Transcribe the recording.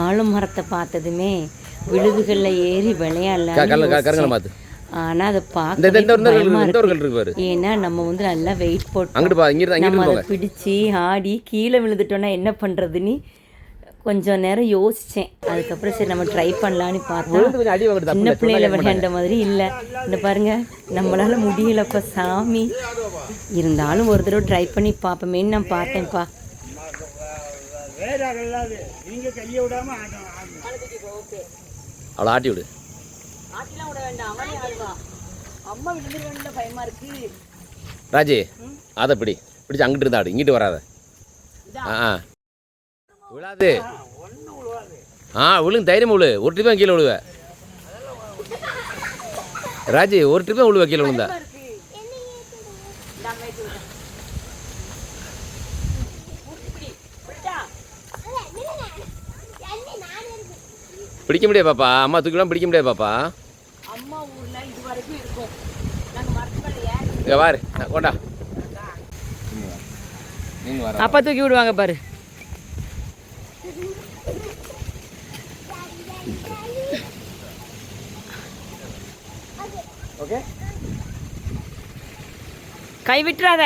ஆலமரத்தை பார்த்ததுமே விழுதுகளில் ஏறி விளையாடலாம் ஆனால் அதை பார்க்க ஏன்னா நம்ம வந்து நல்லா வெயிட் போட்டு நம்ம அதை பிடிச்சி ஆடி கீழே விழுந்துட்டோன்னா என்ன பண்ணுறதுன்னு கொஞ்சம் நேரம் யோசித்தேன் அதுக்கப்புறம் சரி நம்ம ட்ரை பண்ணலான்னு பார்த்தா விழுந்து கொஞ்சம் அடி வாங்கிட்டு சின்ன பிள்ளையில விளையாண்ட மாதிரி இல்லை. இந்த பாருங்க நம்மளால முடியலப்பா சாமி. இருந்தாலும் ஒரு தடவை ட்ரை பண்ணி பார்ப்போமேன்னு நான் பார்த்தேன்ப்பா. அவளை ஆட்டி விடு. அம்மா விழுந்துருவேன்ல பயமா இருக்கு. ராஜி அதை பிடி. பிடிச்சு அங்கிட்டு இருந்தா ஆடு. இங்கிட்டு வராத. ஆ ஆ. விழாது. ஆ விழுங்க தைரியமா விழு. ஒரு ட்ரிப்பா கீழே விழுவ. ராஜி ஒரு ட்ரிப்பா விழுவ கீழே விழுந்தா. பிடிக்க முடியாது பாப்பா. அம்மா தூக்கிலாம் பிடிக்க முடியாது பாப்பா. அம்மா ஊர்ல இது வரைக்கும் இருக்கும். நாங்க மரத்து மேல ஏறி இங்க வாரு நான் கொண்டா. அப்பா தூக்கி விடுவாங்க பாரு. ஓகே. கை விட்டுறாத.